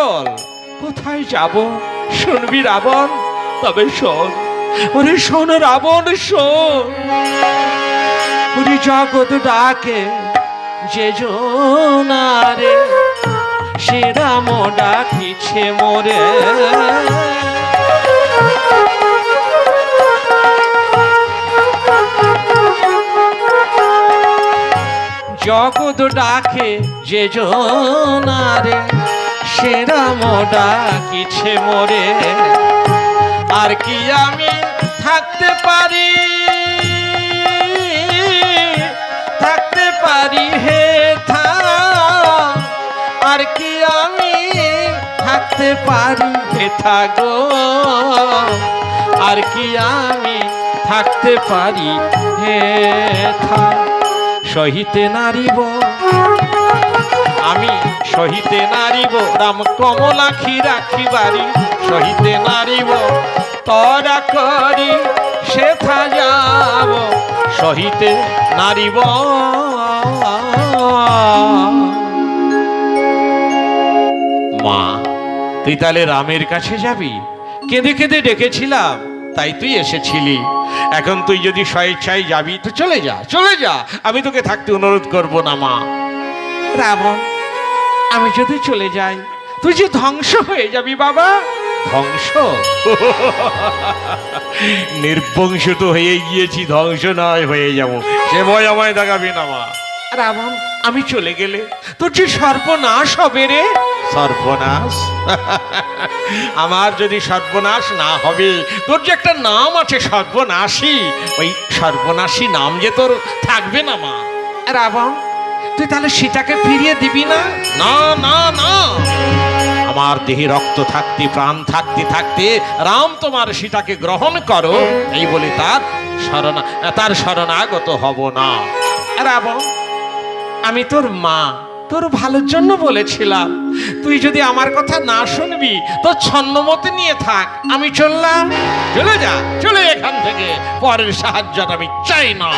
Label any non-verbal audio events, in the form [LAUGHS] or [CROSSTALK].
বল কোথায় যাব? শুনবি রাবণ? তবে শোন। ওরে শোন রাবণ, শোন। ওরে জগৎ ডাকে যে জোনারে, সে রাম ডাকিছে মোরে। জগৎ ডাকে যে জোনারে সে রাম ডাকিছে মোরে? আর কি আমি থাকতে পারি? থাকতে পারি হে থা। আর কি আমি থাকতে পারি হে থাগো আর কি আমি থাকতে পারি হে থা? সহিতে নারিব আমি সহিতে নারিব, রাম কমলাখি রাখিবারি। সহিতে নারিব, তরা করি সেথা যাব সহিতে নারিব। মা, তুই তাহলে রামের কাছে যাবি? কেঁদে কেঁদে ডেকেছিলাম, তাই তুই এসেছিলি। এখন তুই যদি স্বেচ্ছায় যাবি, তো চলে যা চলে যা। আমি তোকে থাকতে অনুরোধ করব না, মা। রাবণ আমি যদি চলে যাই তুই যে ধ্বংস হয়ে যাবি বাবা। ধ্বংস? [LAUGHS] নির্বংশ তো হয়ে গিয়েছি ধ্বংস নয় হয়ে যাব। সে ভয় আমায় দেখাবি না মা। রাবণ আমি চলে গেলে তোর যে সর্বনাশ হবে রে। সর্বনাশ? [LAUGHS] আমার যদি সর্বনাশ না হবে তোর যে একটা নাম আছে সর্বনাশী ওই সর্বনাশী নাম যে তোর থাকবে না মা। রাবণ তুই তাহলে সীতাকে ফিরিয়ে দিবি না? না না না। আমার দেহে রক্ত থাকতে প্রাণ থাকতে থাকতে রাম তোমার সীতাকে গ্রহণ করো। এই বলে তার শরণা তার শরণাগত হব না। রাবণ আমি তোর মা তোর ভালোর জন্য বলেছিলাম। তুই যদি আমার কথা না শুনবি তো ছন্নমতে নিয়ে থাক। আমি চললাম। চলে যা চলে এখান থেকে। পরের সাহায্য আমি চাই না।